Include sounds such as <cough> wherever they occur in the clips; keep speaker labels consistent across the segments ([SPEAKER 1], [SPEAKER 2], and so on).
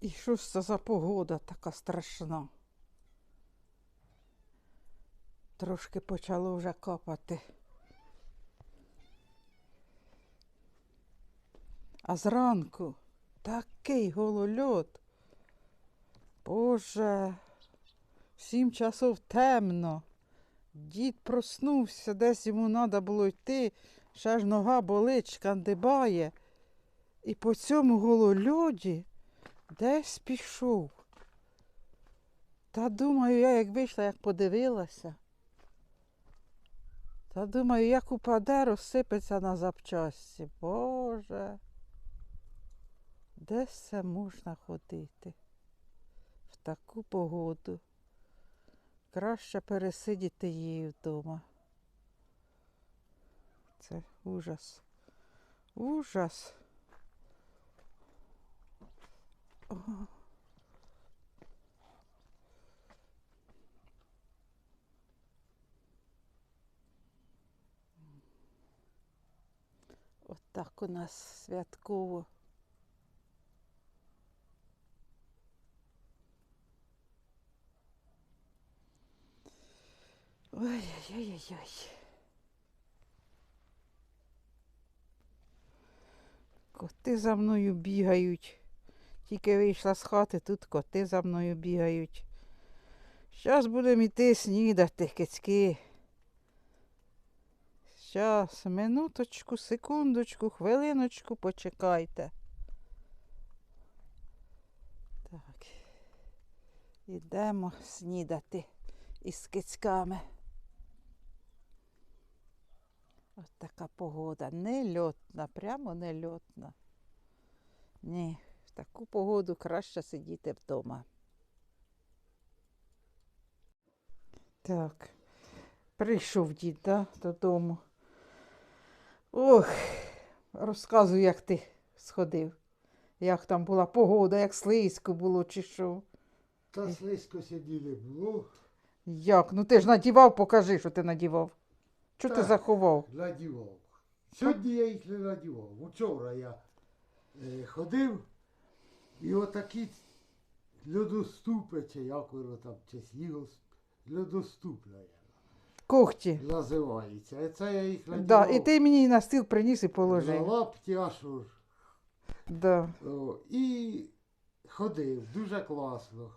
[SPEAKER 1] І що ж це за погода така страшна? Трошки почало вже капати. А зранку такий голольот. Боже, сім часов темно. Дід проснувся, десь йому треба було йти, ще ж нога болить, шкандибає. І по цьому голольоді десь пішов. Та думаю, я як вийшла, як подивилася. Та думаю, як упаде, розсипеться на запчасті. Боже. Де це можна ходити? В таку погоду. Краще пересидіти її вдома. Це ужас. Ужас. О. Отак у нас святково. Ой-ой-ой-ой. Коти за мною бігають. Тільки вийшла з хати, тут коти за мною бігають. Щас будемо йти снідати, кицьки. Щас, минуточку, секундочку, хвилиночку, почекайте. Так. Ідемо снідати із кицьками. От така погода. Нельотна, прямо нельотна. Ні, таку погоду краще сидіти вдома. Так, прийшов дід да, додому. Ох, розказуй, як ти сходив. Як там була погода, як слизько було, чи що.
[SPEAKER 2] Та слизько сиділи було,
[SPEAKER 1] Як? Ну ти ж надівав, покажи, що ти надівав. Що ти заховав?
[SPEAKER 2] надівав. Сьогодні я їх не надівав. Учора я е, ходив і отакі льодоступи, чи як воно там, чи снігос, льодоступна
[SPEAKER 1] Когті.
[SPEAKER 2] називається. І це я їх надівав.
[SPEAKER 1] Да, і ти мені на стіл приніс і
[SPEAKER 2] на
[SPEAKER 1] положив.
[SPEAKER 2] лапті, а що ж.
[SPEAKER 1] Да.
[SPEAKER 2] О, і ходив дуже класно.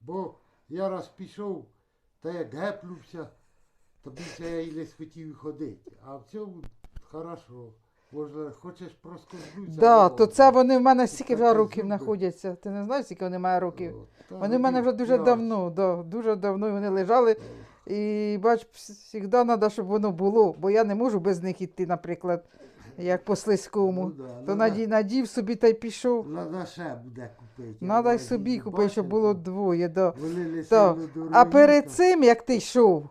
[SPEAKER 2] Бо я раз пішов, та як гепнувся, то більше я і не схотів ходити. А в цьому хорошо. Можна, хочеш проскользнутися.
[SPEAKER 1] Да,
[SPEAKER 2] ну,
[SPEAKER 1] то це вони в мене стільки вже років знаходяться. Ти не знаєш, скільки вони мають років? Вони в мене вже дуже
[SPEAKER 2] п'ять.
[SPEAKER 1] давно, да, дуже давно вони лежали. І бач, завжди треба, щоб воно було, бо я не можу без них йти, наприклад, як по слизькому.
[SPEAKER 2] ну да,
[SPEAKER 1] То
[SPEAKER 2] надо-
[SPEAKER 1] наді, надів собі та й пішов.
[SPEAKER 2] Надо ще буде купити.
[SPEAKER 1] Надо й собі купити, щоб було двоє. Да.
[SPEAKER 2] Вони не
[SPEAKER 1] Так,
[SPEAKER 2] сильно дорогі.
[SPEAKER 1] А перед цим, як ти йшов,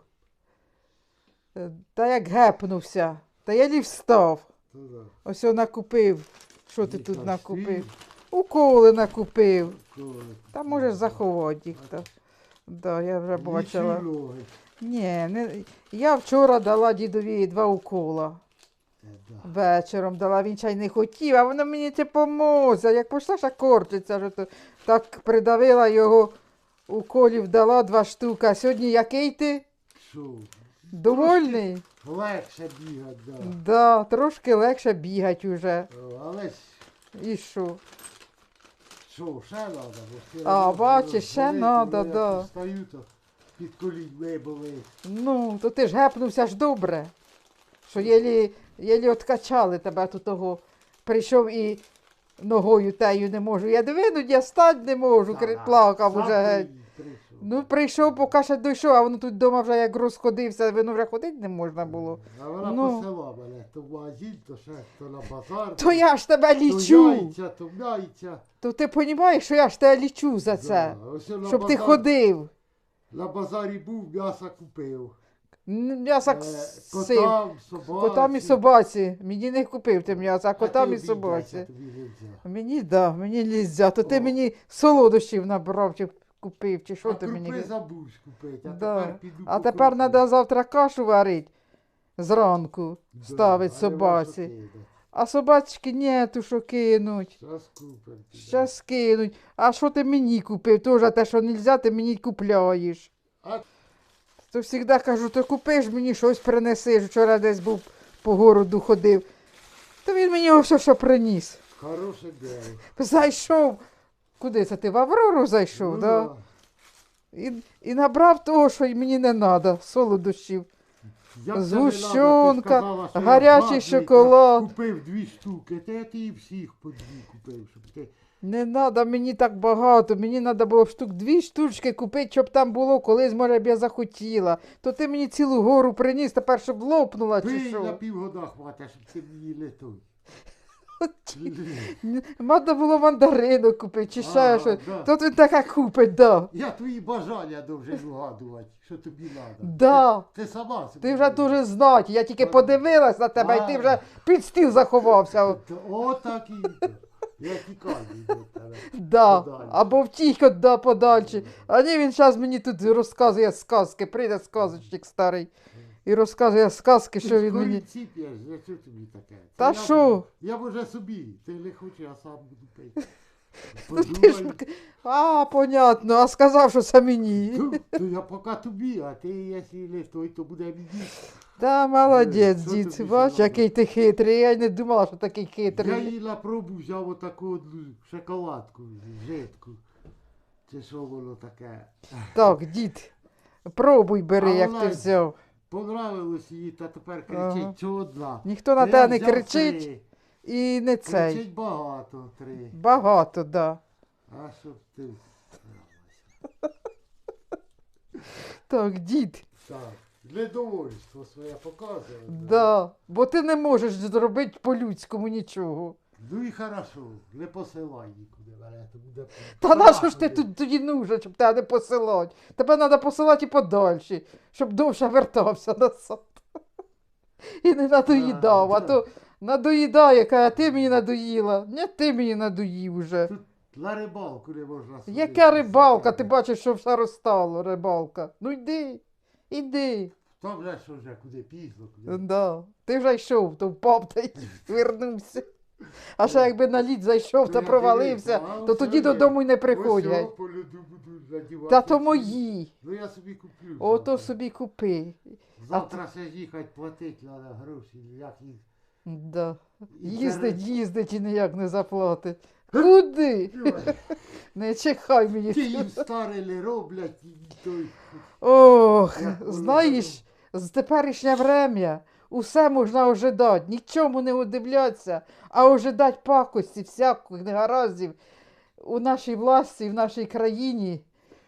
[SPEAKER 1] е, та як гепнувся, та я лі встав.
[SPEAKER 2] То да.
[SPEAKER 1] Ось я накупив. Що ти тут накупив? Уколи накупив. Та можеш заховати їх. Да, я вже бачила. Ні, не... я вчора дала дідові два укола.
[SPEAKER 2] Е.
[SPEAKER 1] Вечором дала, він чай не хотів, а воно мені це поможе. Як пішла, ще корчиться, що то так придавила його уколів, дала два штуки. А сьогодні який ти?
[SPEAKER 2] Що?
[SPEAKER 1] Довольний?
[SPEAKER 2] Легше бігати, да.
[SPEAKER 1] Да, трошки легше бігати уже.
[SPEAKER 2] О, Але ж
[SPEAKER 1] І що?
[SPEAKER 2] що, ще треба, бо все
[SPEAKER 1] А,
[SPEAKER 2] одно
[SPEAKER 1] бачиш, ще
[SPEAKER 2] болить,
[SPEAKER 1] надо,
[SPEAKER 2] коли я
[SPEAKER 1] да.
[SPEAKER 2] Встаю, то під коліньми болить.
[SPEAKER 1] Ну, то ти ж гепнувся ж добре. Що єлі, єлі откачали тебе тут того. Прийшов і ногою тею не можу. Я двинуть, я стать не можу, кри- плакав уже геть.
[SPEAKER 2] прийшов.
[SPEAKER 1] Ну, прийшов, поки ще дійшов, а воно тут вдома вже як розходився, воно вже ходити не можна було.
[SPEAKER 2] А вона
[SPEAKER 1] Ну.
[SPEAKER 2] посила мене то в магазин, то ще то на базар.
[SPEAKER 1] То я ж тебе
[SPEAKER 2] то
[SPEAKER 1] лічу.
[SPEAKER 2] яйця, то м'яйця.
[SPEAKER 1] То ти розумієш, що я ж тебе лічу за це.
[SPEAKER 2] Да, ось на
[SPEAKER 1] Щоб ти
[SPEAKER 2] базар-
[SPEAKER 1] ходив.
[SPEAKER 2] На базарі був, м'ясо купив.
[SPEAKER 1] Н- М'ясо
[SPEAKER 2] Е,
[SPEAKER 1] сив.
[SPEAKER 2] Котам, собаці.
[SPEAKER 1] Котам і собаці. Мені не купив ти м'ясо, а
[SPEAKER 2] А
[SPEAKER 1] котам
[SPEAKER 2] ти
[SPEAKER 1] і
[SPEAKER 2] обійдешся,
[SPEAKER 1] собаці.
[SPEAKER 2] тобі нельзя.
[SPEAKER 1] Мені да, мені нельзя. То ти
[SPEAKER 2] О.
[SPEAKER 1] мені солодощів набрав чи купив, чи що
[SPEAKER 2] а
[SPEAKER 1] ти мені.
[SPEAKER 2] крупи
[SPEAKER 1] купив?
[SPEAKER 2] забув купити, а
[SPEAKER 1] Да.
[SPEAKER 2] тепер піду
[SPEAKER 1] А тепер треба завтра кашу варити зранку, ставить собаці. А собачки нету, що кинуть.
[SPEAKER 2] Щас купим.
[SPEAKER 1] Щас кинуть. А що ти мені купив? Тоже те, що не можна, ти мені купляєш.
[SPEAKER 2] А-
[SPEAKER 1] То завжди кажу, то купиш мені щось принесиш. Вчора десь був по городу ходив. То він мені ось що приніс.
[SPEAKER 2] Хороше дело.
[SPEAKER 1] Зайшов. Куди це ти? В Аврору зайшов,
[SPEAKER 2] Ну
[SPEAKER 1] да? І, і набрав того, що й мені не треба, солодощів.
[SPEAKER 2] Не
[SPEAKER 1] Згущенка,
[SPEAKER 2] надо? Сказала, що я
[SPEAKER 1] гарячий шоколад.
[SPEAKER 2] Купив дві штуки, я ти і всіх по дві купив, щоб ти.
[SPEAKER 1] Не треба мені так багато. Мені треба було б штук дві штучки купити, щоб там було, колись, може б я захотіла. То ти мені цілу гору приніс, тепер щоб лопнула чи
[SPEAKER 2] Пий на
[SPEAKER 1] що.
[SPEAKER 2] півгода хватить, щоб ти мені не той.
[SPEAKER 1] Треба було мандарину купити, чи ще
[SPEAKER 2] Ага,
[SPEAKER 1] щось.
[SPEAKER 2] да.
[SPEAKER 1] Тут він таке купить, да.
[SPEAKER 2] Я твої бажання должен угадувати, що тобі треба.
[SPEAKER 1] Да.
[SPEAKER 2] Ти сама собі.
[SPEAKER 1] Ти вже дуже знать. Я тільки подивилась на тебе, і ти вже під стіл заховався. <laughs>
[SPEAKER 2] О, так і. то. Я тікаю від тебе.
[SPEAKER 1] Да.
[SPEAKER 2] Подальше.
[SPEAKER 1] Або втік от да подальше. А ні, він зараз мені тут розказує сказки, прийде сказочник старий. І розказує сказки, що він мені.
[SPEAKER 2] Ці п'єш, я що тобі таке? Це
[SPEAKER 1] Та
[SPEAKER 2] я
[SPEAKER 1] що?
[SPEAKER 2] Я б уже собі, ти не хочеш, я сам буду пити.
[SPEAKER 1] Ну, <laughs> ти ж...
[SPEAKER 2] Подумай. <laughs>
[SPEAKER 1] А, понятно, а сказав, що це мені.
[SPEAKER 2] Ну, то я поки тобі, а ти, якщо не той, то буде мені.
[SPEAKER 1] Та молодець,
[SPEAKER 2] Що
[SPEAKER 1] дід,
[SPEAKER 2] тобі
[SPEAKER 1] бач, який ти хитрий. Я й не думала, що такий
[SPEAKER 2] Я
[SPEAKER 1] хитрий.
[SPEAKER 2] їй на пробу взяв отаку одну шоколадку, жидку. Це що воно таке?
[SPEAKER 1] Так, дід, пробуй бери,
[SPEAKER 2] А
[SPEAKER 1] як
[SPEAKER 2] вона-
[SPEAKER 1] ти взяв.
[SPEAKER 2] Понравилось їй, та тепер
[SPEAKER 1] Ага.
[SPEAKER 2] кричить, що одна.
[SPEAKER 1] Ніхто на тебе не
[SPEAKER 2] взяв
[SPEAKER 1] кричить
[SPEAKER 2] три.
[SPEAKER 1] і не цей.
[SPEAKER 2] Кричить багато, три.
[SPEAKER 1] Багато, да.
[SPEAKER 2] А щоб ти. <laughs>
[SPEAKER 1] Так, дід.
[SPEAKER 2] Так, недовольство своє показує.
[SPEAKER 1] Да. Бо ти не можеш зробити по-людському нічого.
[SPEAKER 2] Ну і хорошо, не посилай нікуди мене, то буде.
[SPEAKER 1] Та на що ж ти тут тоді нужен, щоб тебе не посилати? Тебе треба посилати і подальше, щоб довше вертався назад. І не надоїдав, а то надоїдає, каже, ти мені надоїла. Не ти мені надоїв уже.
[SPEAKER 2] Тут на рибалку не можна сходити.
[SPEAKER 1] Яка рибалка? Ти бачиш, що все розстало, рибалка. Ну йди, іди.
[SPEAKER 2] Там вже що вже куди пізно, куди.
[SPEAKER 1] Да. Ти вже йшов, то впав та й <laughs> вернувся. А ще якби на лід зайшов та провалився, то тоді додому й не приходять. Та то мої.
[SPEAKER 2] Ну я собі куплю.
[SPEAKER 1] Ото собі купи.
[SPEAKER 2] Завтра ще їхати платити треба гроші, як їх.
[SPEAKER 1] Да. Їздить, їздить і ніяк не заплатить. Куди? Не чекай мені.
[SPEAKER 2] Ті їм старили роблять.
[SPEAKER 1] Ох, знаєш, з теперішнє врем'я усе можна ожидати, нічому не удивлятися, а ожидати пакості, всяких негараздів у нашій власті, в нашій країні.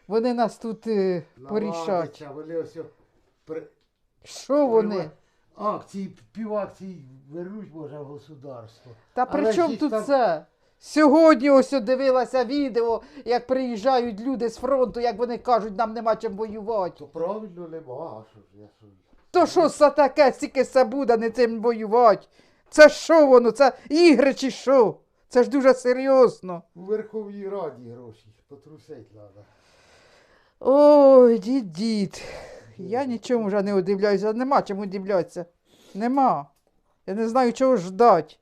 [SPEAKER 1] Вони нас тут е, порішать.
[SPEAKER 2] Вони ось о при...
[SPEAKER 1] Що вони?
[SPEAKER 2] Акції, півакції беруть, може, в государство.
[SPEAKER 1] Та при
[SPEAKER 2] ж
[SPEAKER 1] чому
[SPEAKER 2] їх
[SPEAKER 1] тут
[SPEAKER 2] там-
[SPEAKER 1] це? Сьогодні ось я дивилася відео, як приїжджають люди з фронту, як вони кажуть, нам нема чим воювати.
[SPEAKER 2] То правильно нема, а що ж я що. ж.
[SPEAKER 1] То що це таке, стільки це буде, не цим воювати? Це що воно? Це ігри чи що? Це ж дуже серйозно.
[SPEAKER 2] У Верховній Раді гроші потрусить треба.
[SPEAKER 1] Ой, дід, дід. Я нічому вже не удивляюся, нема чим удивлятися. Нема. Я не знаю, чого ждать.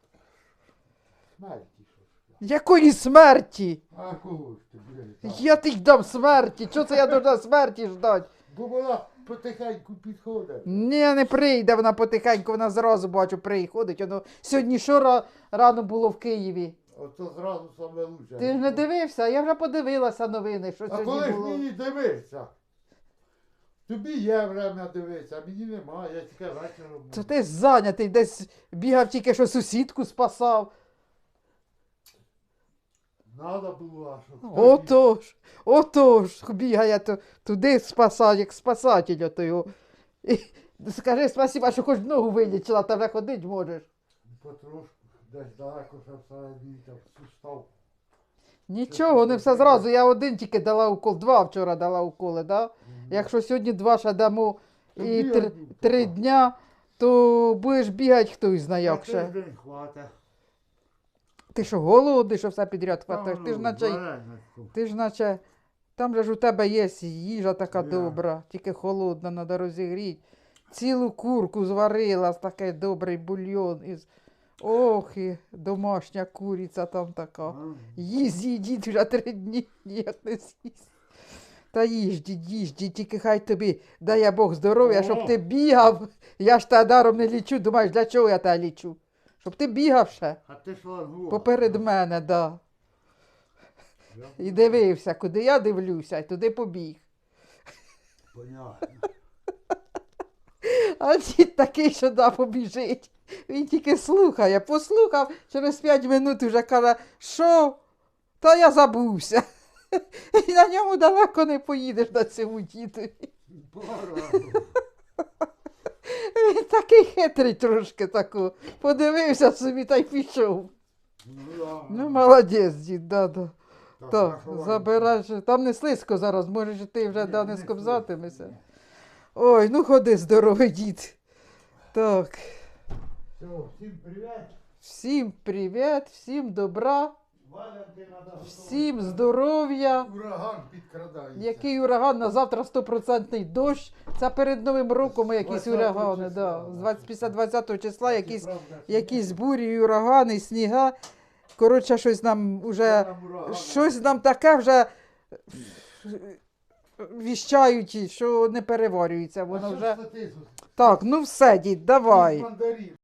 [SPEAKER 2] Смерті що ж.
[SPEAKER 1] Якої смерті?
[SPEAKER 2] А кого ж ти будеш?
[SPEAKER 1] Я тих дам смерті. Чого це я должна смерті ждать?
[SPEAKER 2] Бо вона потихеньку підходить.
[SPEAKER 1] Ні, не прийде вона потихеньку, вона зразу бачу, приходить. Воно сьогодні що ра- рано було в Києві.
[SPEAKER 2] Ото зразу саме лучше.
[SPEAKER 1] Ти ж не дивився, я вже подивилася новини, що
[SPEAKER 2] А
[SPEAKER 1] сьогодні
[SPEAKER 2] коли ж
[SPEAKER 1] було.
[SPEAKER 2] мені дивитися? Тобі є время дивитися, а мені немає, я тільки вечором.
[SPEAKER 1] То ти зайнятий, десь бігав тільки що сусідку спасав.
[SPEAKER 2] Надо було.
[SPEAKER 1] Отож, отож, бігає туди спасати, як спасатель ото його. І, скажи спасіба, що хоч ногу вилічила, та вже ходить можеш.
[SPEAKER 2] Потрошку, десь далеко, там сустав.
[SPEAKER 1] Нічого, не все зразу. Я один тільки дала укол, два вчора дала уколи, да? Якщо сьогодні два ще дамо і три,
[SPEAKER 2] ну,
[SPEAKER 1] три дня, то будеш бігати хтось знає як ще. Ти що, голодний, що все підряд хватаєш? Ти ж
[SPEAKER 2] ну,
[SPEAKER 1] наче, ти ж наче, там же ж у тебе є їжа така
[SPEAKER 2] Я.
[SPEAKER 1] добра, тільки холодна, треба розігріти. Цілу курку зварила, з такий добрий бульйон із Ох, і домашня куриця там така.
[SPEAKER 2] А?
[SPEAKER 1] Їсть, дід вже три дні ніяк не з'їсть. Та їж, дід, їж, дід, тільки хай тобі дає Бог здоров'я, щоб ти бігав. Я ж тебе даром не лічу, думаєш, для чого я тебе лічу? Щоб ти бігав ще
[SPEAKER 2] А ти що ангуа?
[SPEAKER 1] поперед мене, да.
[SPEAKER 2] Я-
[SPEAKER 1] І дивився, куди я дивлюся, і туди побіг.
[SPEAKER 2] Понятно. <laughs>
[SPEAKER 1] А дід такий, що да, побіжить. Він тільки слухає, послухав, через п'ять минут вже каже, що? Та я забувся. <laughs> І на ньому далеко не поїдеш на цьому дідові.
[SPEAKER 2] Пора.
[SPEAKER 1] Він <laughs> такий хитрий трошки таку. Подивився собі та й пішов.
[SPEAKER 2] Ну, да.
[SPEAKER 1] Ну, молодець, дід, да, да.
[SPEAKER 2] Так,
[SPEAKER 1] Так,
[SPEAKER 2] заховай.
[SPEAKER 1] забирай. же. Там не слизько зараз, може ж ти вже
[SPEAKER 2] Ні,
[SPEAKER 1] да, не
[SPEAKER 2] не.
[SPEAKER 1] Ой, ну ходи, здоровий дід. Так,
[SPEAKER 2] Все, всім привіт.
[SPEAKER 1] всім привіт, всім добра. Всім здоров'я.
[SPEAKER 2] Ураган підкрадається.
[SPEAKER 1] Який ураган на завтра стопроцентний дощ. Це перед Новим роком якісь
[SPEAKER 2] 20-го
[SPEAKER 1] урагани. Да.
[SPEAKER 2] да.
[SPEAKER 1] З 20 після 20 числа якісь,
[SPEAKER 2] Правда,
[SPEAKER 1] якісь бурі, і урагани, і сніга. Коротше, щось нам
[SPEAKER 2] ураган.
[SPEAKER 1] щось нам таке вже віщають, що не переварюється.
[SPEAKER 2] А
[SPEAKER 1] Воно
[SPEAKER 2] що
[SPEAKER 1] вже.
[SPEAKER 2] це ти тут?
[SPEAKER 1] Так, ну все, дід, давай.
[SPEAKER 2] Мандарин.